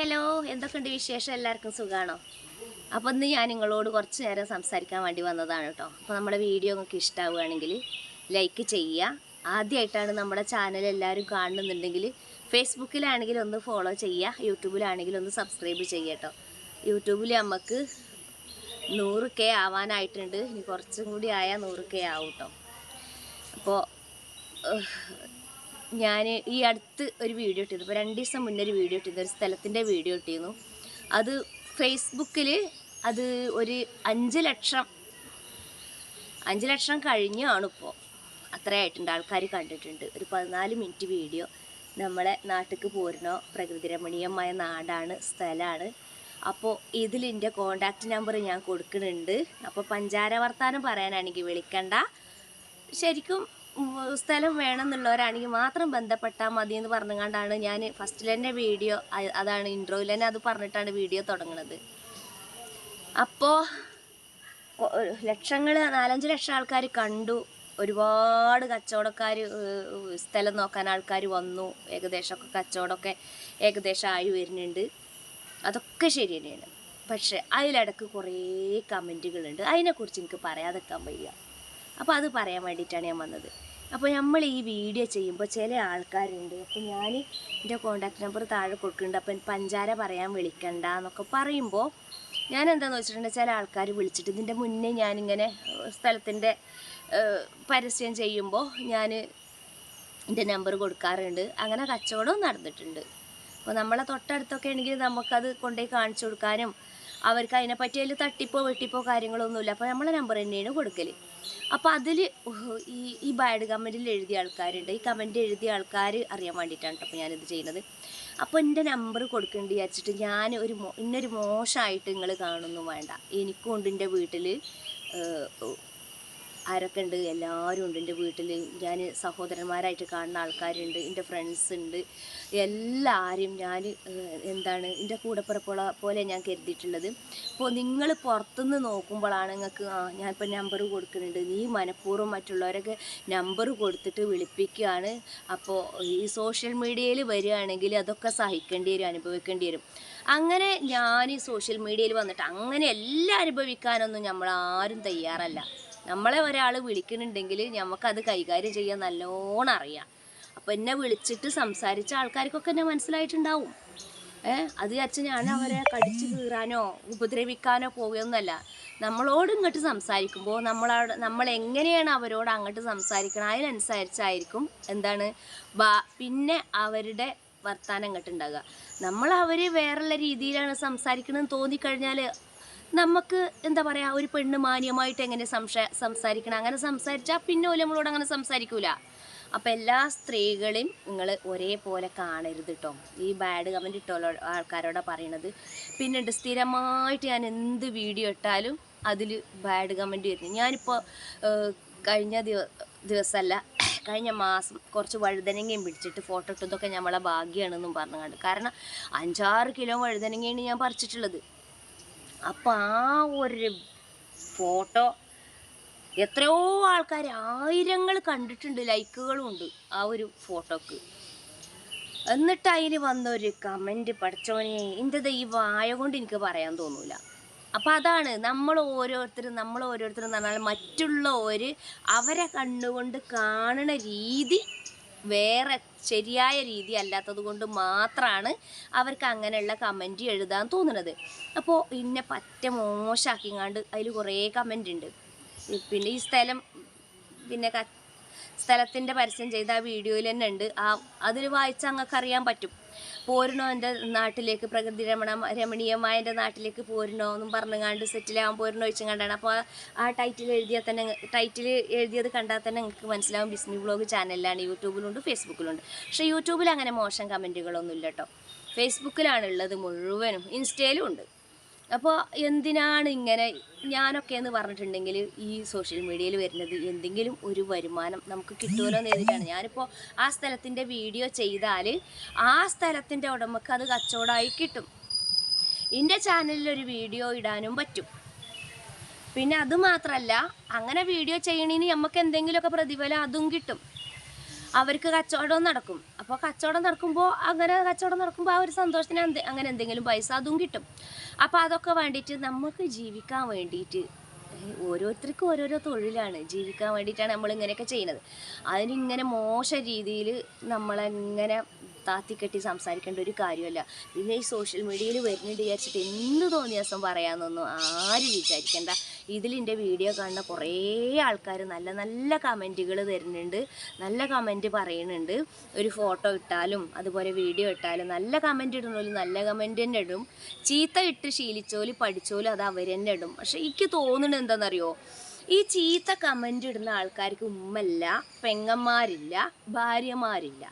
Hello. എന്തൊക്കെയുണ്ട് വിശേഷം? എല്ലാവർക്കും സുഖമാണോ അപ്പോൾ ഇന്ന് ഞാൻ നിങ്ങളോട് കുറച്ച് നേരം സംസാരിക്കാൻ വേണ്ടി വന്നതാണ് കേട്ടോ. അപ്പോൾ നമ്മുടെ വീഡിയോ നിങ്ങൾക്ക് ഇഷ്ടമാവുകയാണെങ്കിൽ ലൈക്ക് ചെയ്യുക. ആദ്യമായിട്ടാണ് നമ്മുടെ ചാനൽ എല്ലാവരും കാണുന്നുണ്ടെങ്കിൽ ഫേസ്ബുക്കിലാണെങ്കിൽ ഒന്ന് ഫോളോ ചെയ്യുക. യൂട്യൂബിലാണെങ്കിൽ ഒന്ന് സബ്സ്ക്രൈബ് ചെയ്യുക കേട്ടോ. യൂട്യൂബിൽ നമുക്ക് നൂറ് കെ ആവാനായിട്ടുണ്ട്. ഇനി കുറച്ചും കൂടി ആയാൽ നൂറ് കെ ആവും കേട്ടോ. അപ്പോൾ ഞാൻ ഈ അടുത്ത് ഒരു വീഡിയോ ഇട്ടിരുന്നു. ഇപ്പോൾ രണ്ട് ദിവസം മുന്നേ ഒരു വീഡിയോ ഇട്ടിരുന്നു. ഒരു സ്ഥലത്തിന്റെ വീഡിയോ ഇട്ടിരുന്നു. അത് ഫേസ്ബുക്കിൽ അത് ഒരു അഞ്ച് ലക്ഷം അഞ്ച് ലക്ഷം കഴിഞ്ഞാണ് ഇപ്പോൾ അത്രയായിട്ടുണ്ട് ആൾക്കാർ കണ്ടിട്ടുണ്ട്. ഒരു പതിനാല് മിനിറ്റ് വീഡിയോ നമ്മളെ നാട്ടിക്ക് പോരണോ പ്രകൃതി രമണീയമായ നാടാണ് സ്ഥലമാണ് അപ്പോൾ ഇതിൽ എന്റെ കോണ്ടാക്റ്റ് നമ്പർ ഞാൻ കൊടുക്കുന്നുണ്ട്. അപ്പോൾ പഞ്ചാര വർത്താനം പറയാനാണെങ്കിൽ വിളിക്കണ്ട. ശരിക്കും സ്ഥലം വേണമെന്നുള്ളവരാണെങ്കിൽ മാത്രം ബന്ധപ്പെട്ടാൽ മതി എന്ന് പറഞ്ഞുകൊണ്ടാണ് ഞാൻ ഫസ്റ്റിൽ തന്നെ വീഡിയോ അതാണ് ഇൻട്രോയിൽ തന്നെ അത് പറഞ്ഞിട്ടാണ് വീഡിയോ തുടങ്ങുന്നത് അപ്പോൾ ലക്ഷങ്ങൾ നാലഞ്ച് ലക്ഷം ആൾക്കാർ കണ്ടു. ഒരുപാട് കച്ചവടക്കാർ സ്ഥലം നോക്കാൻ ആൾക്കാർ വന്നു. ഏകദേശമൊക്കെ കച്ചവടമൊക്കെ ഏകദേശം ആയി വരുന്നുണ്ട്. അതൊക്കെ ശരി തന്നെയാണ്. പക്ഷെ അതിലിടക്ക് കുറേ കമന്റുകളുണ്ട്. അതിനെക്കുറിച്ച് എനിക്ക് പറയാതെക്കാൻ വയ്യ. അപ്പോൾ അത് പറയാൻ വേണ്ടിയിട്ടാണ് ഞാൻ വന്നത്. അപ്പോൾ നമ്മൾ ഈ വീഡിയോ ചെയ്യുമ്പോൾ ചില ആൾക്കാരുണ്ട്. അപ്പോൾ ഞാൻ എന്റെ കോൺടാക്റ്റ് നമ്പർ താഴെ കൊടുക്കുന്നുണ്ട്. അപ്പം പഞ്ചാര പറയാൻ വിളിക്കണ്ട എന്നൊക്കെ പറയുമ്പോൾ ഞാൻ എന്താണെന്ന് വെച്ചിട്ടുണ്ടെങ്കിൽ ചില ആൾക്കാർ വിളിച്ചിട്ട് ഇതിന്റെ മുന്നേ ഞാനിങ്ങനെ സ്ഥലത്തിന്റെ പരസ്യം ചെയ്യുമ്പോൾ ഞാൻ എന്റെ നമ്പർ കൊടുക്കാറുണ്ട്. അങ്ങനെ കച്ചവടവും നടന്നിട്ടുണ്ട്. അപ്പോൾ നമ്മളെ തൊട്ടടുത്തൊക്കെ ആണെങ്കിൽ നമുക്കത് കൊണ്ടുപോയി കാണിച്ചു കൊടുക്കാനും അവർക്ക് അതിനെപ്പറ്റി അതിൽ തട്ടിപ്പോ വെട്ടിപ്പോ കാര്യങ്ങളൊന്നുമില്ല. അപ്പോൾ നമ്മളെ നമ്പർ തന്നെയാണ് കൊടുക്കൽ അപ്പോൾ അതിൽ ഈ ഈ ബാഡ് കമന്റിൽ എഴുതിയ ആൾക്കാരുണ്ട്. ഈ കമന്റ് എഴുതിയ ആൾക്കാർ അറിയാൻ വേണ്ടിയിട്ടാണ് കേട്ടോ ഞാനിത് ചെയ്യുന്നത്. അപ്പോൾ എന്റെ നമ്പർ കൊടുക്കേണ്ടി വിചാരിച്ചിട്ട് ഞാൻ ഒരു ഇന്നൊരു മോശമായിട്ട് നിങ്ങൾ കാണുന്നു വേണ്ട. എനിക്കും ഉണ്ട് എന്റെ വീട്ടിൽ ആരൊക്കെ ഉണ്ട്? എല്ലാവരും ഉണ്ട്. എന്റെ വീട്ടിൽ ഞാൻ സഹോദരന്മാരായിട്ട് കാണുന്ന ആൾക്കാരുണ്ട്. എന്റെ ഫ്രണ്ട്സ് ഉണ്ട്. എല്ലാവരും ഞാൻ എന്താണ് എന്റെ കൂടെപ്പിറപ്പുള്ള പോലെ ഞാൻ കരുതിയിട്ടുള്ളത്. അപ്പോൾ നിങ്ങൾ പുറത്തുനിന്ന് നോക്കുമ്പോഴാണ് നിങ്ങൾക്ക് ആ ഞാനിപ്പോൾ നമ്പർ കൊടുക്കുന്നുണ്ട്. നീ മനഃപൂർവം മറ്റുള്ളവരൊക്കെ നമ്പർ കൊടുത്തിട്ട് വിളിപ്പിക്കുകയാണ്. അപ്പോൾ ഈ സോഷ്യൽ മീഡിയയിൽ വരികയാണെങ്കിൽ അതൊക്കെ സഹിക്കേണ്ടി വരും അനുഭവിക്കേണ്ടി വരും. അങ്ങനെ ഞാൻ ഈ സോഷ്യൽ മീഡിയയിൽ വന്നിട്ട് അങ്ങനെ എല്ലാം അനുഭവിക്കാനൊന്നും നമ്മൾ ആരും തയ്യാറല്ല. നമ്മളെ ഒരാൾ വിളിക്കുന്നുണ്ടെങ്കിൽ നമുക്കത് കൈകാര്യം ചെയ്യാൻ നല്ലോണം അറിയാം. അപ്പം എന്നെ വിളിച്ചിട്ട് സംസാരിച്ച ആൾക്കാർക്കൊക്കെ എന്നെ മനസ്സിലായിട്ടുണ്ടാവും. ഏ അത് വിചാരിച്ച് ഞാൻ അവരെ കടിച്ചു കീറാനോ ഉപദ്രവിക്കാനോ പോവുകയൊന്നുമല്ല. നമ്മളോട് ഇങ്ങോട്ട് സംസാരിക്കുമ്പോൾ നമ്മളവിടെ നമ്മൾ എങ്ങനെയാണ് അവരോട് അങ്ങോട്ട് സംസാരിക്കണം? അതിനനുസരിച്ചായിരിക്കും എന്താണ്? ബാ പിന്നെ അവരുടെ വർത്താനം ഇങ്ങോട്ട് ഉണ്ടാകുക നമ്മൾ അവർ വേറെയുള്ള രീതിയിലാണ് സംസാരിക്കണമെന്ന് തോന്നിക്കഴിഞ്ഞാൽ നമുക്ക് എന്താ പറയുക ഒരു പെണ്ണ് മാന്യമായിട്ട് എങ്ങനെ സംശയ സംസാരിക്കണം? അങ്ങനെ സംസാരിച്ചാൽ പിന്നെ ഓൽ നമ്മളോട് അങ്ങനെ സംസാരിക്കൂല. അപ്പോൾ എല്ലാ സ്ത്രീകളെയും നിങ്ങൾ ഒരേപോലെ കാണരുത് കേട്ടോ ഈ ബാഡ് കമന്റ് ഇട്ടുള്ള ആൾക്കാരോടാണ് പറയണത്. പിന്നുണ്ട് സ്ഥിരമായിട്ട് ഞാൻ എന്ത് വീഡിയോ ഇട്ടാലും അതിൽ ബാഡ് കമന്റ് വരുന്നു. ഞാനിപ്പോൾ കഴിഞ്ഞ ദിവ ദിവസമല്ല കഴിഞ്ഞ മാസം കുറച്ച് വഴുതനങ്ങയും പിടിച്ചിട്ട് ഫോട്ടോ ഇട്ടതൊക്കെ നമ്മളെ ഭാഗ്യമാണെന്നും പറഞ്ഞു കണ്ട്. കാരണം അഞ്ചാറ് കിലോ വഴുതനങ്ങയാണ് ഞാൻ പറിച്ചിട്ടുള്ളത്. അപ്പം ആ ഒരു ഫോട്ടോ എത്രയോ ആൾക്കാർ ആയിരങ്ങൾ കണ്ടിട്ടുണ്ട് ലൈക്കുകളും ഉണ്ട് ആ ഒരു ഫോട്ടോക്ക്. എന്നിട്ട് അതിന് വന്നൊരു കമന്റ് പഠിച്ചോനെ എന്റെ ഈ വായ കൊണ്ട് എനിക്ക് പറയാൻ തോന്നൂല. അപ്പോൾ അതാണ് നമ്മൾ ഓരോരുത്തരും നമ്മൾ ഓരോരുത്തരും എന്ന് പറഞ്ഞാൽ മറ്റുള്ളവർ അവരെ കണ്ണുകൊണ്ട് കാണുന്ന രീതി വേറെ ശരിയായ രീതി അല്ലാത്തത് കൊണ്ട് മാത്രമാണ് അവർക്ക് അങ്ങനെയുള്ള കമന്റ് എഴുതാൻ തോന്നുന്നത്. അപ്പോൾ ഇന്നെ പറ്റ മോശമാക്കിങ്ങാണ്ട് അതിൽ കുറേ കമന്റ് ഉണ്ട് പിന്നെ ഈ സ്ഥലം പിന്നെ സ്ഥലത്തിന്റെ പരസ്യം ചെയ്ത ആ വീഡിയോയിൽ തന്നെ ഉണ്ട് ആ അതിൽ വായിച്ചാൽ അങ്ങക്കറിയാൻ പറ്റും. പോരണോ എന്റെ നാട്ടിലേക്ക്? പ്രകൃതി രമണ രമണീയമായ എന്റെ നാട്ടിലേക്ക് പോരണോ? എന്നും പറഞ്ഞുങ്ങാണ്ട് സെറ്റിലാവാൻ പോരണോ ചോദിച്ചും കണ്ടാണ് അപ്പോൾ ആ ടൈറ്റിൽ എഴുതിയാൽ തന്നെ ടൈറ്റിൽ എഴുതിയത് കണ്ടാൽ തന്നെ നിങ്ങൾക്ക് മനസ്സിലാവും. ബിസ്മി ബ്ലോഗ് ചാനലിലാണ് യൂട്യൂബിലുണ്ട് ഫേസ്ബുക്കിലുണ്ട് പക്ഷേ യൂട്യൂബിൽ അങ്ങനെ മോശം കമന്റുകളൊന്നും ഇല്ല കേട്ടോ ഫേസ്ബുക്കിലാണുള്ളത് മുഴുവനും ഇൻസ്റ്റയിലും ഉണ്ട്. അപ്പോൾ എന്തിനാണ് ഇങ്ങനെ ഞാനൊക്കെ എന്ന് പറഞ്ഞിട്ടുണ്ടെങ്കിൽ ഈ സോഷ്യൽ മീഡിയയിൽ വരുന്നത് എന്തെങ്കിലും ഒരു വരുമാനം നമുക്ക് കിട്ടുമല്ലോ എന്ന് എഴുതിയിട്ടാണ്. ഞാനിപ്പോൾ ആ സ്ഥലത്തിന്റെ വീഡിയോ ചെയ്താൽ ആ സ്ഥലത്തിന്റെ ഉടമക്ക് അത് കച്ചവടമായി കിട്ടും. എന്റെ ചാനലിൽ ഒരു വീഡിയോ ഇടാനും പറ്റും. പിന്നെ അത് മാത്രമല്ല അങ്ങനെ വീഡിയോ ചെയ്യണതിന് നമുക്ക് എന്തെങ്കിലുമൊക്കെ പ്രതിഫലം അതും കിട്ടും. അവർക്ക് കച്ചവടം നടക്കും. അപ്പോൾ കച്ചവടം നടക്കുമ്പോൾ അങ്ങനെ കച്ചവടം നടക്കുമ്പോൾ ആ ഒരു സന്തോഷത്തിന് എന്ത് അങ്ങനെ എന്തെങ്കിലും പൈസ അതും കിട്ടും. അപ്പോൾ അതൊക്കെ വേണ്ടിയിട്ട് നമുക്ക് ജീവിക്കാൻ വേണ്ടിയിട്ട് ഓരോരുത്തർക്കും ഓരോരോ തൊഴിലാണ്. ജീവിക്കാൻ വേണ്ടിയിട്ടാണ് നമ്മളിങ്ങനെയൊക്കെ ചെയ്യുന്നത്. അതിനിങ്ങനെ മോശ രീതിയിൽ നമ്മളെങ്ങനെ താത്തിക്കെട്ടി സംസാരിക്കേണ്ട ഒരു കാര്യമല്ല. പിന്നെ ഈ സോഷ്യൽ മീഡിയയിൽ വരുന്നുണ്ട് വിചാരിച്ചിട്ട് എന്ത് തോന്നിയ ദിവസം പറയാമെന്നൊന്നും ആരും വിചാരിക്കേണ്ട. ഇതിലിന്റെ വീഡിയോ കാണുന്ന കുറേ ആൾക്കാർ നല്ല നല്ല കമന്റുകൾ തരുന്നുണ്ട്. നല്ല കമന്റ് പറയുന്നുണ്ട്. ഒരു ഫോട്ടോ ഇട്ടാലും അതുപോലെ വീഡിയോ ഇട്ടാലും നല്ല കമന്റ് ഇടുന്നോലും നല്ല കമന്റ് തന്നെ ഇടും. ചീത്ത ഇട്ട് ശീലിച്ചോലും പഠിച്ചോലും അത് അവർ തന്നെ ഇടും. പക്ഷെ എനിക്ക് തോന്നുന്നത് എന്താണെന്നറിയോ ഈ ചീത്ത കമന്റ് ഇടുന്ന ആൾക്കാർക്ക് ഉമ്മല്ല പെങ്ങന്മാരില്ല ഭാര്യമാരില്ല.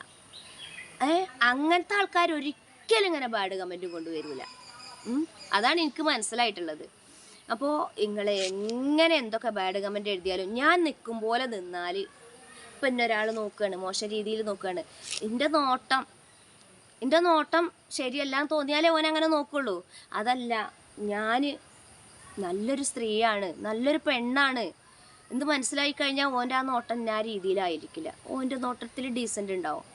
അങ്ങനത്തെ ആൾക്കാർ ഒരിക്കലും ഇങ്ങനെ ബാഡ് കമന്റും കൊണ്ടുവരില്ല അതാണ് എനിക്ക് മനസ്സിലായിട്ടുള്ളത്. അപ്പോൾ നിങ്ങൾ എങ്ങനെ എന്തൊക്കെ ബാഡ് കമന്റ് എഴുതിയാലും ഞാൻ നിൽക്കും പോലെ നിന്നാൽ ഇപ്പം എന്നെ ഒരാൾ നോക്കുകയാണ് മോശം രീതിയിൽ നോക്കുകയാണ് എന്റെ നോട്ടം എന്റെ നോട്ടം ശരിയല്ലാന്ന് തോന്നിയാലേ ഓൻ അങ്ങനെ നോക്കുള്ളൂ. അതല്ല ഞാൻ നല്ലൊരു സ്ത്രീയാണ് നല്ലൊരു പെണ്ണാണ്. എന്ത് മനസ്സിലായി കഴിഞ്ഞാൽ ഓന്റെ ആ നോട്ടം ഞാൻ രീതിയിലായിരിക്കില്ല. ഓന്റെ നോട്ടത്തിൽ ഡീസന്റ് ഉണ്ടാവും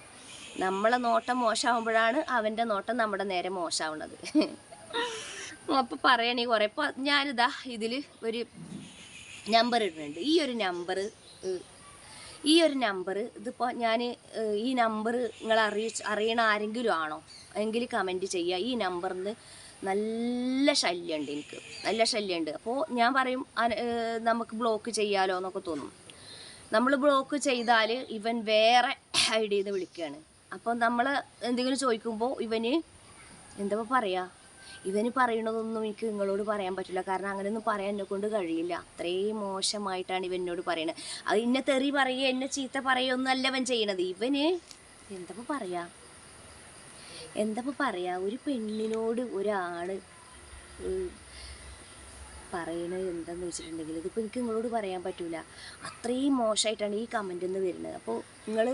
നമ്മളെ നോട്ടം മോശമാകുമ്പോഴാണ് അവന്റെ നോട്ടം നമ്മുടെ നേരെ മോശമാവുന്നത്. അപ്പോൾ പറയണേ കുറേ. ഇപ്പോൾ ഞാനിതാ ഇതിൽ ഒരു നമ്പർ ഇടുന്നുണ്ട്. ഈ ഒരു നമ്പർ ഈ ഒരു നമ്പർ ഇതിപ്പോൾ ഞാൻ ഈ നമ്പർ നിങ്ങൾ അറിയി അറിയണ ആരെങ്കിലും ആണോ? എങ്കിൽ കമന്റ് ചെയ്യുക ഈ നമ്പറിൽ നിന്ന് നല്ല ശല്യമുണ്ട് എനിക്ക്. നല്ല ശല്യമുണ്ട് അപ്പോൾ ഞാൻ പറയും നമുക്ക് ബ്ലോക്ക് ചെയ്യാലോ എന്നൊക്കെ തോന്നും. നമ്മൾ ബ്ലോക്ക് ചെയ്താൽ ഇവൻ വേറെ ഐ ഡിയിൽ നിന്ന് വിളിക്കുകയാണ് അപ്പോൾ നമ്മൾ എന്തെങ്കിലും ചോദിക്കുമ്പോൾ ഇവന് എന്താ പറയുക ഇവന് പറയണതൊന്നും എനിക്ക് നിങ്ങളോട് പറയാൻ പറ്റില്ല. കാരണം അങ്ങനെയൊന്നും പറയാൻ എന്നെ കൊണ്ട് കഴിയില്ല. അത്രയും മോശമായിട്ടാണ് ഇവൻ എന്നോട് പറയുന്നത് അത് ഇന്നെ തെറി പറയുക എന്നെ ചീത്ത പറയുകയൊന്നുമല്ല ഇവൻ ചെയ്യണത്. ഇവന് എന്താ പറയാ? എന്താ പറയാ? ഒരു പെണ്ണിനോട് ഒരാൾ പറയണത് എന്താന്ന് വെച്ചിട്ടുണ്ടെങ്കിൽ ഇതിപ്പോൾ എനിക്ക് നിങ്ങളോട് പറയാൻ പറ്റില്ല അത്രയും മോശമായിട്ടാണ് ഈ കമന്റ് എന്ന് വരുന്നത്. അപ്പോൾ നിങ്ങൾ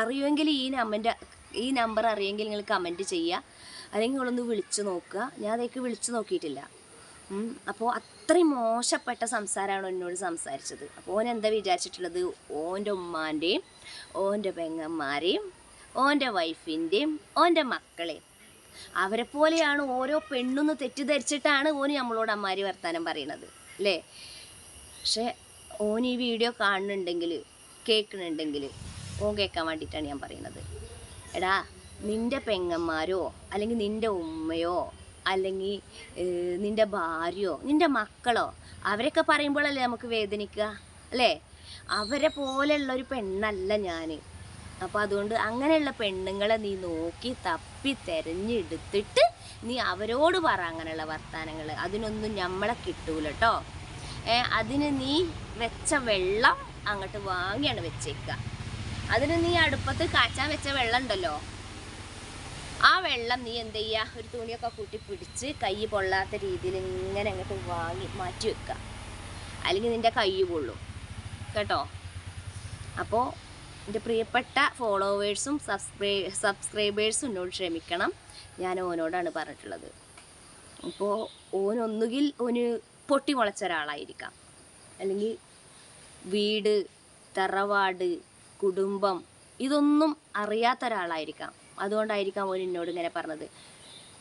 അറിയുമെങ്കിൽ ഈ നമ്പന്റെ ഈ നമ്പർ അറിയുമെങ്കിൽ നിങ്ങൾ കമന്റ് ചെയ്യുക. അല്ലെങ്കിൽ നിങ്ങളൊന്ന് വിളിച്ചു നോക്കുക. ഞാൻ അതേക്ക് വിളിച്ചു നോക്കിയിട്ടില്ല. അപ്പോൾ അത്രയും മോശപ്പെട്ട സംസാരമാണ് എന്നോട് സംസാരിച്ചത്. അപ്പോൾ ഓൻ എന്താ വിചാരിച്ചിട്ടുള്ളത്? ഓന്റെ ഉമ്മാന്റെയും ഓന്റെ പെങ്ങന്മാരെയും ഓന്റെ വൈഫിന്റെയും ഓന്റെ മക്കളെയും. അവരെ പോലെയാണ് ഓരോ പെണ്ണൊന്ന് തെറ്റിദ്ധരിച്ചിട്ടാണ് ഓന് നമ്മളോട് അമ്മാരി വർത്താനം പറയണത്. അല്ലേ? പക്ഷേ ഓൻ ഈ വീഡിയോ കാണുന്നുണ്ടെങ്കിൽ കേൾക്കുന്നുണ്ടെങ്കിൽ ഓൻ കേൾക്കാൻ വേണ്ടിയിട്ടാണ് ഞാൻ പറയുന്നത്. എടാ നിന്റെ പെങ്ങന്മാരോ അല്ലെങ്കിൽ നിന്റെ ഉമ്മയോ അല്ലെങ്കിൽ നിന്റെ ഭാര്യയോ നിന്റെ മക്കളോ അവരൊക്കെ പറയുമ്പോഴല്ലേ നമുക്ക് വേദനിക്കുക അല്ലേ? അവരെ പോലെയുള്ള ഒരു പെണ്ണല്ല ഞാൻ അപ്പോൾ അതുകൊണ്ട് അങ്ങനെയുള്ള പെണ്ണുങ്ങളെ നീ നോക്കി തപ്പി തെരഞ്ഞെടുത്തിട്ട് നീ അവരോട് പറ അങ്ങനെയുള്ള വർത്തമാനങ്ങൾ അതിനൊന്നും നമ്മളെ കിട്ടൂല കേട്ടോ അതിന് നീ വെച്ച വെള്ളം അങ്ങോട്ട് വാങ്ങിയാണ് വെച്ചേക്കുക അതിന് നീ അടുപ്പത്ത് കാച്ചാൻ വെച്ച വെള്ളം ഉണ്ടല്ലോ. ആ വെള്ളം നീ എന്ത് ചെയ്യാ? ഒരു തുണിയൊക്കെ കൂട്ടി പിടിച്ച് കൈ പൊള്ളാത്ത രീതിയിൽ ഇങ്ങനെ അങ്ങോട്ട് വാങ്ങി മാറ്റി വെക്കുക അല്ലെങ്കിൽ നിന്റെ കൈ പൊള്ളും. കേട്ടോ? അപ്പോൾ എന്റെ പ്രിയപ്പെട്ട ഫോളോവേഴ്സും സബ്സ്ക്രൈ സബ്സ്ക്രൈബേഴ്സും എന്നോട് ക്ഷമിക്കണം. ഞാൻ ഓനോടാണ് പറഞ്ഞിട്ടുള്ളത്. അപ്പോൾ ഓനൊന്നുകിൽ ഓന് പൊട്ടി മുളച്ച ഒരാളായിരിക്കാം. അല്ലെങ്കിൽ വീട് തറവാട് കുടുംബം. ഇതൊന്നും അറിയാത്ത ഒരാളായിരിക്കാം അതുകൊണ്ടായിരിക്കാം ഓൻ എന്നോട് ഇങ്ങനെ പറഞ്ഞത്.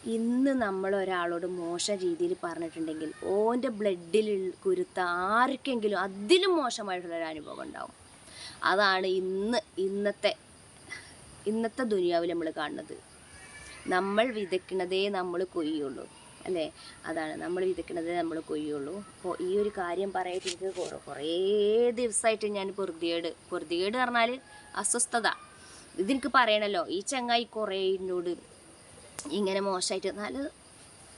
ഇന്ന് നമ്മൾ ഒരാളോട് മോശം രീതിയിൽ പറഞ്ഞിട്ടുണ്ടെങ്കിൽ ഓന്റെ ബ്ലഡിൽ കുരുത്ത ആർക്കെങ്കിലും അതിലും മോശമായിട്ടുള്ളൊരു അനുഭവം ഉണ്ടാവും. അതാണ് ഇന്ന് ഇന്നത്തെ ഇന്നത്തെ ദുനിയാവിൽ നമ്മൾ കാണുന്നത്. നമ്മൾ വിതയ്ക്കണതേ നമ്മൾ കൊയ്യുള്ളൂ. അല്ലേ? അതാണ് നമ്മൾ വിതയ്ക്കണത് നമ്മൾ കൊയ്യുള്ളൂ. അപ്പോൾ ഈ ഒരു കാര്യം പറയായിട്ട് എനിക്ക് കുറേ ദിവസമായിട്ട് ഞാൻ പൊറുതിയേട് പൊറുതിയേട് പറഞ്ഞാൽ അസ്വസ്ഥത. ഇതെനിക്ക് പറയണല്ലോ ഈ ചങ്ങായി കുറേ എന്നോട് ഇങ്ങനെ മോശമായിട്ട് നല്ല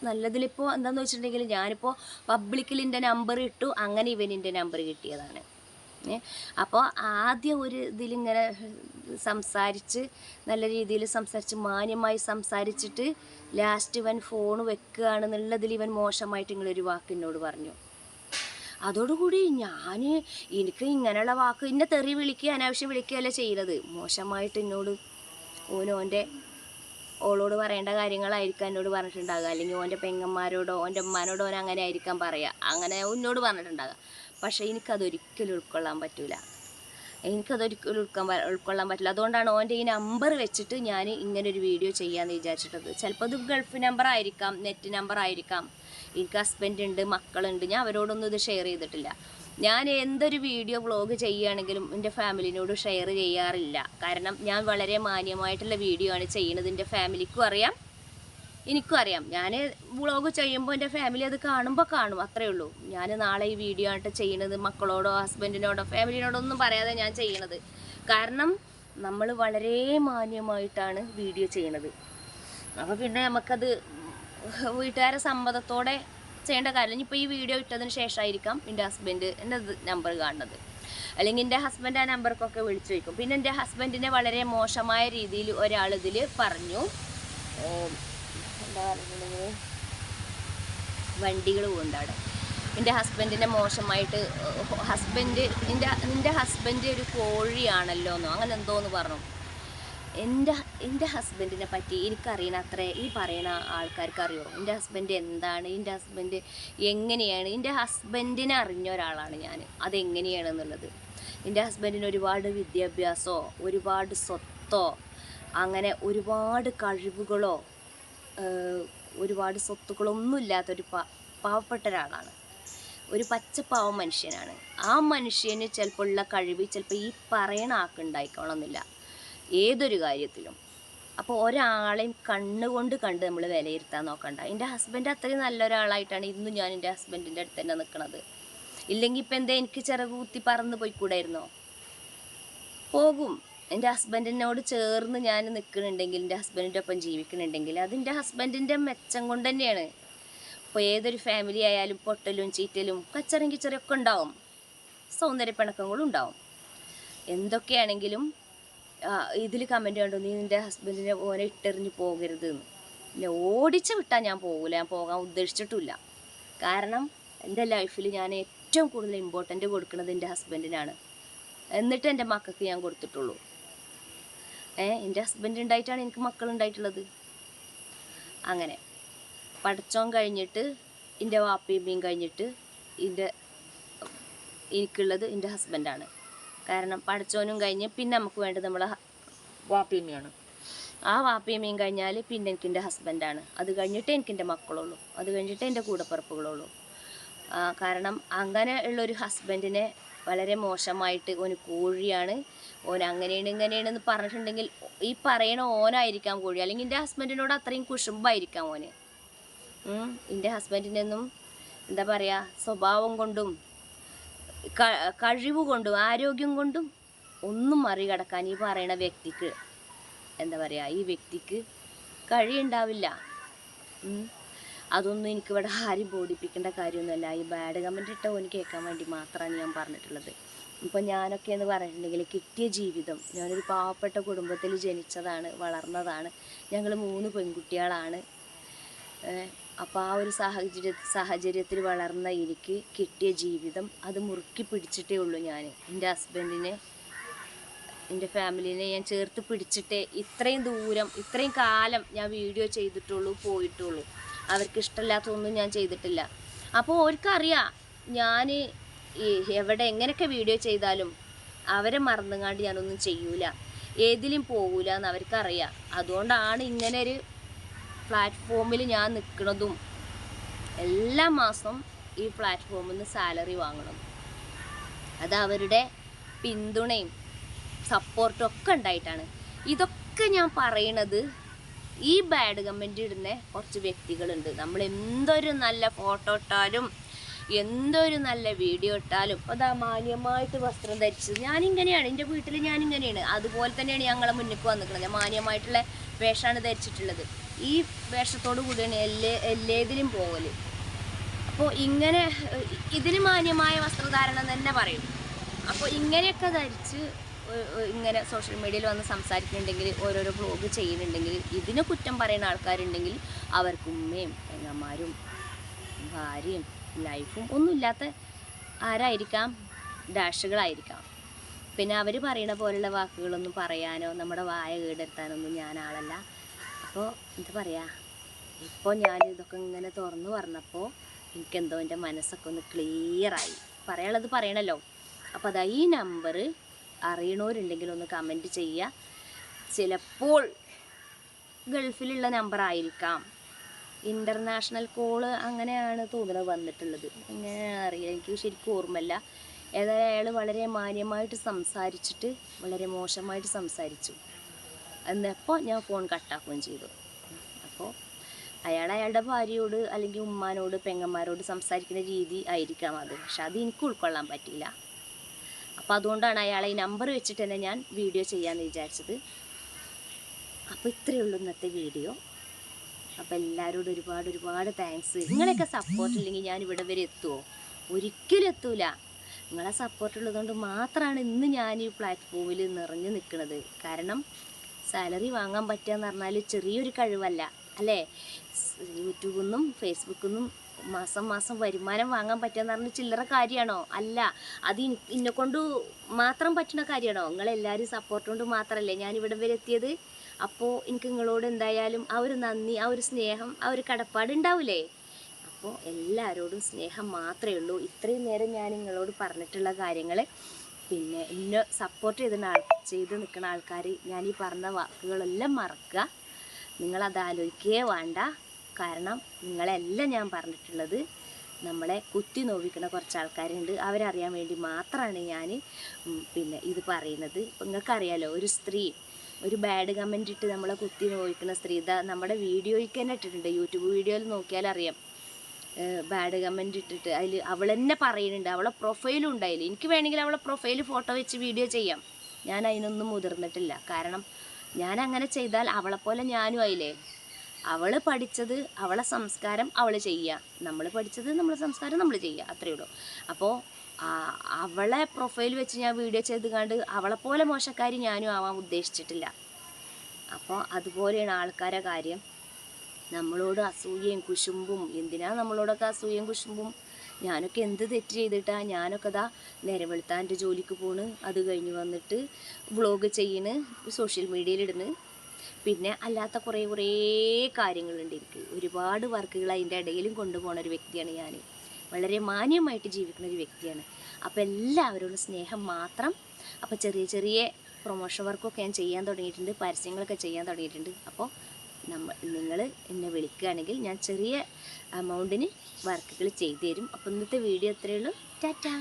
നല്ലതിലിപ്പോൾ എന്താണെന്ന് വെച്ചിട്ടുണ്ടെങ്കിൽ ഞാനിപ്പോൾ പബ്ലിക്കിൽ എന്റെ നമ്പർ ഇട്ടു അങ്ങനെ ഇവനിന്റെ നമ്പർ കിട്ടിയതാണ്. അപ്പോൾ ആദ്യം ഒരു ഇതിലിങ്ങനെ സംസാരിച്ച് നല്ല രീതിയിൽ സംസാരിച്ച് മാന്യമായി സംസാരിച്ചിട്ട് ലാസ്റ്റ് ഇവൻ ഫോൺ വെക്കുകയാണെന്നുള്ളതിൽ ഇവൻ മോശമായിട്ട് നിങ്ങളൊരു വാക്ക് എന്നോട് പറഞ്ഞു. അതോടുകൂടി ഞാൻ എനിക്ക് ഇങ്ങനെയുള്ള വാക്ക് ഇന്നെ തെറി വിളിക്കുക അനാവശ്യം വിളിക്കുകയല്ല ചെയ്യുന്നത് മോശമായിട്ട് എന്നോട് ഓനോന്റെ ഓളോട് പറയേണ്ട കാര്യങ്ങളായിരിക്കാം എന്നോട് പറഞ്ഞിട്ടുണ്ടാകുക അല്ലെങ്കിൽ ഓന്റെ പെങ്ങന്മാരോടോ ഓന്റെ ഉമ്മാനോടോ ഓൻ അങ്ങനെ ആയിരിക്കാം പറയുക അങ്ങനെ എന്നോട് പറഞ്ഞിട്ടുണ്ടാകുക പക്ഷേ എനിക്കതൊരിക്കലും ഉൾക്കൊള്ളാൻ പറ്റില്ല എനിക്കതൊരിക്കലും ഉൾക്കാൻ ഉൾക്കൊള്ളാൻ പറ്റില്ല അതുകൊണ്ടാണ് ഓന്റെ ഈ നമ്പർ വെച്ചിട്ട് ഞാൻ ഇങ്ങനെ ഒരു വീഡിയോ ചെയ്യാമെന്ന് വിചാരിച്ചിട്ടത്. ചിലപ്പോൾ ഇത് ഗൾഫ് നമ്പർ ആയിരിക്കാം നെറ്റ് നമ്പർ ആയിരിക്കാം. എനിക്ക് ഹസ്ബൻഡ് ഉണ്ട് മക്കളുണ്ട്. ഞാൻ അവരോടൊന്നും ഇത് ഷെയർ ചെയ്തിട്ടില്ല. ഞാൻ എന്തൊരു വീഡിയോ വ്ളോഗ് ചെയ്യുകയാണെങ്കിലും എന്റെ ഫാമിലിനോട് ഷെയർ ചെയ്യാറില്ല. കാരണം ഞാൻ വളരെ മാന്യമായിട്ടുള്ള വീഡിയോ ആണ് ചെയ്യുന്നത്. എന്റെ ഫാമിലിക്കും അറിയാം. എനിക്കും അറിയാം. ഞാൻ വ്ളോഗ് ചെയ്യുമ്പോൾ എന്റെ ഫാമിലി അത് കാണുമ്പോൾ കാണും അത്രേ ഉള്ളൂ. ഞാൻ നാളെ ഈ വീഡിയോ ആയിട്ട് ചെയ്യണത് മക്കളോടോ ഹസ്ബൻഡിനോടോ ഫാമിലിനോടോ ഒന്നും പറയാതെ ഞാൻ ചെയ്യണത്. കാരണം നമ്മൾ വളരെ മാന്യമായിട്ടാണ് വീഡിയോ ചെയ്യണത്. അപ്പോൾ പിന്നെ നമുക്കത് വീട്ടുകാരെ സമ്മതത്തോടെ ചെയ്യേണ്ട കാര്യം ഇപ്പോൾ ഈ വീഡിയോ ഇട്ടതിന് ശേഷമായിരിക്കാം എന്റെ ഹസ്ബൻഡ് എന്റെ നമ്പർ കാണുന്നത്. അല്ലെങ്കിൽ എന്റെ ഹസ്ബൻഡ് ആ നമ്പർക്കൊക്കെ വിളിച്ചു വയ്ക്കും പിന്നെ എന്റെ ഹസ്ബൻഡിനെ വളരെ മോശമായ രീതിയിൽ ഒരാൾ ഇതിൽ പറഞ്ഞു എന്താ പറയുന്നത്? വണ്ടികൾ പോകുന്നുണ്ട് അവിടെ. എന്റെ ഹസ്ബൻഡിനെ മോശമായിട്ട് ഹസ്ബൻഡ് എന്റെ നിന്റെ ഹസ്ബൻഡ് ഒരു കോഴിയാണല്ലോ എന്നോ അങ്ങനെ എന്തോന്ന് പറഞ്ഞു. എന്റെ എന്റെ ഹസ്ബൻഡിനെ പറ്റി എനിക്കറിയണ അത്ര ഈ പറയുന്ന ആൾക്കാർക്ക് അറിയോ എന്റെ ഹസ്ബൻഡ് എന്താണ്? എന്റെ ഹസ്ബൻഡ് എങ്ങനെയാണ്? എന്റെ ഹസ്ബൻഡിനെ അറിഞ്ഞ ഒരാളാണ് ഞാൻ. അതെങ്ങനെയാണെന്നുള്ളത്. എന്റെ ഹസ്ബൻഡിന് ഒരുപാട് വിദ്യാഭ്യാസമോ ഒരുപാട് സ്വത്തോ അങ്ങനെ ഒരുപാട് കഴിവുകളോ ഒരുപാട് സ്വത്തുക്കളൊന്നും ഇല്ലാത്തൊരു പ പാവപ്പെട്ട ഒരാളാണ്. ഒരു പച്ചപ്പാവ മനുഷ്യനാണ്. ആ മനുഷ്യന് ചിലപ്പോൾ ഉള്ള കഴിവ് ചിലപ്പോൾ ഈ പറയണ ആക്കുണ്ടായിക്കോണമെന്നില്ല ഏതൊരു കാര്യത്തിലും. അപ്പോൾ ഒരാളെയും കണ്ണുകൊണ്ട് കണ്ട് നമ്മൾ വിലയിരുത്താൻ നോക്കണ്ട. എന്റെ ഹസ്ബൻഡ് അത്രയും നല്ലൊരാളായിട്ടാണ് ഇന്നും ഞാൻ എന്റെ ഹസ്ബൻഡിന്റെ അടുത്ത് തന്നെ നിൽക്കുന്നത് ഇല്ലെങ്കിൽ ഇപ്പം എന്താ എനിക്ക് ചിറകുത്തി പറന്ന് പോയിക്കൂടായിരുന്നോ? പോകും. എന്റെ ഹസ്ബൻഡിനോട് ചേർന്ന് ഞാൻ നിൽക്കുന്നുണ്ടെങ്കിൽ എന്റെ ഹസ്ബൻഡിന്റെ ഒപ്പം ജീവിക്കുന്നുണ്ടെങ്കിൽ അത് എന്റെ ഹസ്ബൻഡിന്റെ മെച്ചം കൊണ്ട് തന്നെയാണ്. ഇപ്പോൾ ഏതൊരു ഫാമിലി ആയാലും പൊട്ടലും ചീറ്റലും കച്ചറും കിച്ചറും ഒക്കെ ഉണ്ടാവും. സൗന്ദര്യപ്പിണക്കങ്ങളും ഉണ്ടാവും. എന്തൊക്കെയാണെങ്കിലും ഇതിൽ കമന്റ് കണ്ടു നീ നിന്റെ ഹസ്ബൻഡിനെ ഓനെ ഇട്ടെറിഞ്ഞ് പോകരുത് എന്ന്. പിന്നെ ഓടിച്ച് വിട്ടാൽ ഞാൻ പോകില്ല ഞാൻ പോകാൻ ഉദ്ദേശിച്ചിട്ടില്ല കാരണം എന്റെ ലൈഫിൽ ഞാൻ ഏറ്റവും കൂടുതൽ ഇമ്പോർട്ടന്റ് കൊടുക്കുന്നത് എന്റെ ഹസ്ബൻഡിനാണ് എന്നിട്ട് എന്റെ മക്കൾക്ക് ഞാൻ കൊടുത്തിട്ടുള്ളൂ. എന്റെ ഹസ്ബൻഡ് ഉണ്ടായിട്ടാണ് എനിക്ക് മക്കളുണ്ടായിട്ടുള്ളത്. അങ്ങനെ പഠിച്ചോൻ കഴിഞ്ഞിട്ട് എന്റെ വാപ്പയും കഴിഞ്ഞിട്ട് എന്റെ എനിക്കുള്ളത് എന്റെ ഹസ്ബൻഡാണ് കാരണം പഠിച്ചോനും കഴിഞ്ഞ് പിന്നെ നമുക്ക് വേണ്ടത് നമ്മളെ വാപ്പിയമ്മയാണ് ആ വാപ്പിയമ്മയും കഴിഞ്ഞാൽ പിന്നെ എനിക്ക് എന്റെ ഹസ്ബൻഡാണ് അത് കഴിഞ്ഞിട്ടേ എനിക്ക് എന്റെ മക്കളുള്ളൂ. അത് കഴിഞ്ഞിട്ടേ എന്റെ കൂടപ്പിറപ്പുകളുള്ളൂ. കാരണം അങ്ങനെ ഉള്ളൊരു ഹസ്ബൻഡിനെ വളരെ മോശമായിട്ട് ഒരു കോഴിയാണ് ഓൻ അങ്ങനെയാണ് ഇങ്ങനെയാണെന്ന് പറഞ്ഞിട്ടുണ്ടെങ്കിൽ ഈ പറയണ ഓനായിരിക്കാം കോഴി അല്ലെങ്കിൽ എന്റെ ഹസ്ബൻഡിനോട് അത്രയും കുശുമ്പായിരിക്കാം ഓന്. എന്റെ ഹസ്ബൻഡിനൊന്നും എന്താ പറയുക സ്വഭാവം കൊണ്ടും കഴിവ് കൊണ്ടും ആരോഗ്യം കൊണ്ടും ഒന്നും മറികടക്കാൻ ഈ പറയണ വ്യക്തിക്ക് എന്താ പറയുക ഈ വ്യക്തിക്ക് കഴിയുണ്ടാവില്ല. അതൊന്നും എനിക്കിവിടെ ആരും ബോധിപ്പിക്കേണ്ട കാര്യമൊന്നുമല്ല. ഈ ബാഡ് കമന്റ് ഇട്ട ഓന് കേൾക്കാൻ വേണ്ടി മാത്രമാണ് ഞാൻ പറഞ്ഞിട്ടുള്ളത്. ഇപ്പം ഞാനൊക്കെ എന്ന് പറഞ്ഞിട്ടുണ്ടെങ്കിൽ കിട്ടിയ ജീവിതം ഞാനൊരു പാവപ്പെട്ട കുടുംബത്തിൽ ജനിച്ചതാണ് വളർന്നതാണ്. ഞങ്ങൾ മൂന്ന് പെൺകുട്ടികളാണ്. അപ്പോൾ ആ ഒരു സാഹചര്യ സാഹചര്യത്തിൽ വളർന്ന എനിക്ക് കിട്ടിയ ജീവിതം അത് മുറുക്കി പിടിച്ചിട്ടേ ഉള്ളൂ ഞാൻ എന്റെ ഹസ്ബൻഡിനെ എന്റെ ഫാമിലിനെ ഞാൻ ചേർത്ത് പിടിച്ചിട്ടേ ഇത്രയും ദൂരം ഇത്രയും കാലം ഞാൻ വീഡിയോ ചെയ്തിട്ടുള്ളൂ പോയിട്ടുള്ളൂ. അവർക്ക് ഇഷ്ടമില്ലാത്തതൊന്നും ഞാൻ ചെയ്തിട്ടില്ല. അപ്പോൾ അവർക്കറിയാം ഞാൻ ഈ എവിടെ എങ്ങനെയൊക്കെ വീഡിയോ ചെയ്താലും അവരെ മറന്നുങ്ങാണ്ട് ഞാനൊന്നും ചെയ്യൂല. ഏതിലും പോകൂല എന്ന് അവർക്കറിയാം. അതുകൊണ്ടാണ് ഇങ്ങനെ ഒരു പ്ലാറ്റ്ഫോമിൽ ഞാൻ നിൽക്കുന്നതും എല്ലാ മാസം ഈ പ്ലാറ്റ്ഫോമിൽ നിന്ന് സാലറി വാങ്ങണം അത് അവരുടെ പിന്തുണയും സപ്പോർട്ടും ഒക്കെ ഉണ്ടായിട്ടാണ്. ഇതൊക്കെ ഞാൻ പറയണത് ഈ ബാഡ് കമന്റ് ഇടുന്ന കുറച്ച് വ്യക്തികളുണ്ട്. നമ്മൾ എന്തൊരു നല്ല ഫോട്ടോ ഇട്ടാലും എന്തൊരു നല്ല വീഡിയോ ഇട്ടാലും അതാ മാന്യമായിട്ട് വസ്ത്രം ധരിച്ചത്. ഞാനിങ്ങനെയാണ്. എന്റെ വീട്ടിൽ ഞാനിങ്ങനെയാണ്. അതുപോലെ തന്നെയാണ് ഞങ്ങളെ മുന്നിലേക്ക് വന്നിട്ടുള്ളത്. മാന്യമായിട്ടുള്ള വേഷമാണ് ധരിച്ചിട്ടുള്ളത്. ഈ വേഷത്തോടു കൂടിയാണ് എല്ലാ എല്ലാതിലും പോകൽ അപ്പോൾ ഇങ്ങനെ ഇതിന് മാന്യമായ വസ്ത്രധാരണം തന്നെ പറയും. അപ്പോൾ ഇങ്ങനെയൊക്കെ ധരിച്ച് ഇങ്ങനെ സോഷ്യൽ മീഡിയയിൽ വന്ന് സംസാരിക്കുന്നുണ്ടെങ്കിൽ ഓരോരോ ബ്ലോഗ് ചെയ്യുന്നുണ്ടെങ്കിൽ ഇതിനെ കുറ്റം പറയുന്ന ആൾക്കാരുണ്ടെങ്കിൽ അവർക്ക് ഉമ്മയും പെങ്ങന്മാരും ഭാര്യയും ലൈഫും ഒന്നുമില്ലാത്ത ആരായിരിക്കാം? ഡാഷുകളായിരിക്കാം പിന്നെ അവർ പറയണ പോലുള്ള വാക്കുകളൊന്നും പറയാനോ നമ്മുടെ വായ കേടെടുത്താനൊന്നും ഞാൻ ആളല്ല. അപ്പോൾ എന്താ പറയുക ഇപ്പോൾ ഞാൻ ഇതൊക്കെ ഇങ്ങനെ തുറന്നു പറഞ്ഞപ്പോൾ എനിക്കെന്തോ എന്റെ മനസ്സൊക്കെ ഒന്ന് ക്ലിയറായി പറയാനുള്ളത് പറയണല്ലോ. അപ്പോൾ അതാ ഈ നമ്പർ അറിയണവരുണ്ടെങ്കിൽ ഒന്ന് കമന്റ് ചെയ്യുക. ചിലപ്പോൾ ഗൾഫിലുള്ള നമ്പർ ആയിരിക്കാം. ഇന്റർനാഷണൽ കോൾ അങ്ങനെയാണ് തോന്നുന്നത് വന്നിട്ടുള്ളത്. എങ്ങനെ അറിയില്ല എനിക്ക് ശരിക്കും ഓർമ്മയില്ല. ഏതായാലും അയാൾ വളരെ മാന്യമായിട്ട് സംസാരിച്ചിട്ട് വളരെ മോശമായിട്ട് സംസാരിച്ചു. എന്നപ്പോൾ ഞാൻ ഫോൺ കട്ടാക്കുകയും ചെയ്തു. അപ്പോൾ അയാൾ അയാളുടെ ഭാര്യയോട് അല്ലെങ്കിൽ ഉമ്മാനോട് പെങ്ങന്മാരോട് സംസാരിക്കുന്ന രീതി ആയിരിക്കാം അത്. പക്ഷെ അത് എനിക്ക് ഉൾക്കൊള്ളാൻ പറ്റില്ല അപ്പോൾ അതുകൊണ്ടാണ് അയാളെ ഈ നമ്പർ വെച്ചിട്ട് തന്നെ ഞാൻ വീഡിയോ ചെയ്യാമെന്ന് വിചാരിച്ചത്. അപ്പോൾ ഇത്രയേ ഉള്ളൂ ഇന്നത്തെ വീഡിയോ അപ്പോൾ എല്ലാവരോടും ഒരുപാട് ഒരുപാട് താങ്ക്സ് നിങ്ങളെയൊക്കെ സപ്പോർട്ട് ഇല്ലെങ്കിൽ ഞാൻ ഇവിടെ വരെ എത്തുമോ ഒരിക്കലും എത്തൂല. നിങ്ങളെ സപ്പോർട്ട് ഉള്ളതുകൊണ്ട് മാത്രമാണ് ഇന്ന് ഞാൻ ഈ പ്ലാറ്റ്ഫോമിൽ നിറഞ്ഞു നിൽക്കുന്നത് കാരണം സാലറി വാങ്ങാൻ പറ്റുക എന്ന് പറഞ്ഞാൽ ചെറിയൊരു കഴിവല്ല. അല്ലേ? യൂട്യൂബിൽ നിന്നും ഫേസ്ബുക്കിൽ നിന്നും മാസം മാസം വരുമാനം വാങ്ങാൻ പറ്റുക എന്ന് പറഞ്ഞാൽ ചില്ലറ കാര്യമാണോ അല്ല. അത് ഇന്നെ കൊണ്ട് മാത്രം പറ്റുന്ന കാര്യമാണോ നിങ്ങളെല്ലാവരും സപ്പോർട്ട് കൊണ്ട് മാത്രമല്ലേ ഞാൻ ഇവിടെ വരെ എത്തിയത്? അപ്പോൾ എനിക്ക് നിങ്ങളോട് എന്തായാലും ആ ഒരു നന്ദി ആ ഒരു സ്നേഹം ആ ഒരു കടപ്പാട് ഉണ്ടാവില്ലേ അപ്പോൾ എല്ലാവരോടും സ്നേഹം മാത്രമേ ഉള്ളൂ. ഇത്രയും നേരം ഞാൻ നിങ്ങളോട് പറഞ്ഞിട്ടുള്ള കാര്യങ്ങൾ പിന്നെ എന്നെ സപ്പോർട്ട് ചെയ്ത ആൾ ചെയ്ത് നിൽക്കുന്ന ആൾക്കാർ ഞാൻ ഈ പറഞ്ഞ വാക്കുകളെല്ലാം മറക്കുക. നിങ്ങളത് ആലോചിക്കുകയേ വേണ്ട. കാരണം നിങ്ങളെല്ലാം ഞാൻ പറഞ്ഞിട്ടുള്ളത് നമ്മളെ കുത്തി നോവിക്കുന്ന കുറച്ച് ആൾക്കാരുണ്ട്. അവരറിയാൻ വേണ്ടി മാത്രമാണ് ഞാൻ പിന്നെ ഇത് പറയുന്നത്. ഇപ്പം നിങ്ങൾക്കറിയാലോ ഒരു സ്ത്രീ ഒരു ബാഡ് കമന്റ് ഇട്ട് നമ്മളെ കുത്തി നോക്കുന്ന സ്ത്രീ. ഇതാ നമ്മുടെ വീഡിയോയ്ക്ക് തന്നെ ഇട്ടിട്ടുണ്ട്. യൂട്യൂബ് വീഡിയോയിൽ നോക്കിയാൽ അറിയാം. ബാഡ് കമന്റ് ഇട്ടിട്ട്. അതിൽ അവൾ തന്നെ പറയുന്നുണ്ട്. അവളെ പ്രൊഫൈലും ഉണ്ടായില്ല. എനിക്ക് വേണമെങ്കിൽ അവളെ പ്രൊഫൈൽ ഫോട്ടോ വെച്ച് വീഡിയോ ചെയ്യാം. ഞാൻ അതിനൊന്നും മുതിർന്നിട്ടില്ല. കാരണം ഞാൻ അങ്ങനെ ചെയ്താൽ അവളെപ്പോലെ ഞാനും ആയില്ലേ? അവൾ പഠിച്ചത് അവളെ സംസ്കാരം അവൾ ചെയ്യുക. നമ്മൾ പഠിച്ചത് നമ്മളെ സംസ്കാരം നമ്മൾ ചെയ്യുക. അത്രയേ ഉള്ളൂ. അപ്പോൾ അവളെ പ്രൊഫൈൽ വെച്ച് ഞാൻ വീഡിയോ ചെയ്ത് കണ്ട് അവളെപ്പോലെ മോശക്കാരി ഞാനും ആവാൻ ഉദ്ദേശിച്ചിട്ടില്ല. അപ്പോൾ അതുപോലെയാണ് ആൾക്കാരെ കാര്യം. നമ്മളോട് അസൂയയും കുശുമ്പും എന്തിനാ നമ്മളോടൊക്കെ അസൂയയും കുശുമ്പും? ഞാനൊക്കെ എന്ത് തെറ്റ് ചെയ്തിട്ടാ ഞാനൊക്കെ ദാ നേരെ വെളുത്താന്റെ ജോലിക്ക് പോണ് അത് കഴിഞ്ഞ് വന്നിട്ട് വ്ളോഗ് ചെയ്യണ് സോഷ്യൽ മീഡിയയിൽ ഇടുന്നു. പിന്നെ അല്ലാത്ത കുറേ കുറേ കാര്യങ്ങളുണ്ട് എനിക്ക്. ഒരുപാട് വർക്കുകൾ അതിന്റെ ഇടയിലും കൊണ്ടുപോകുന്ന ഒരു വ്യക്തിയാണ് ഞാൻ വളരെ മാന്യമായിട്ട് ജീവിക്കുന്ന ഒരു വ്യക്തിയാണ്. അപ്പോൾ എല്ലാവരോടും സ്നേഹം മാത്രം അപ്പോൾ ചെറിയ ചെറിയ പ്രൊമോഷൻ വർക്കൊക്കെ ഞാൻ ചെയ്യാൻ തുടങ്ങിയിട്ടുണ്ട്. പരസ്യങ്ങളൊക്കെ ചെയ്യാൻ തുടങ്ങിയിട്ടുണ്ട്. അപ്പോൾ നമ്മൾ നിങ്ങൾ എന്നെ വിളിക്കുകയാണെങ്കിൽ ഞാൻ ചെറിയ എമൗണ്ടിന് വർക്കുകൾ ചെയ്തു തരും അപ്പോൾ ഇന്നത്തെ വീഡിയോ ഇത്രയേ ഉള്ളൂ. ടാറ്റാ!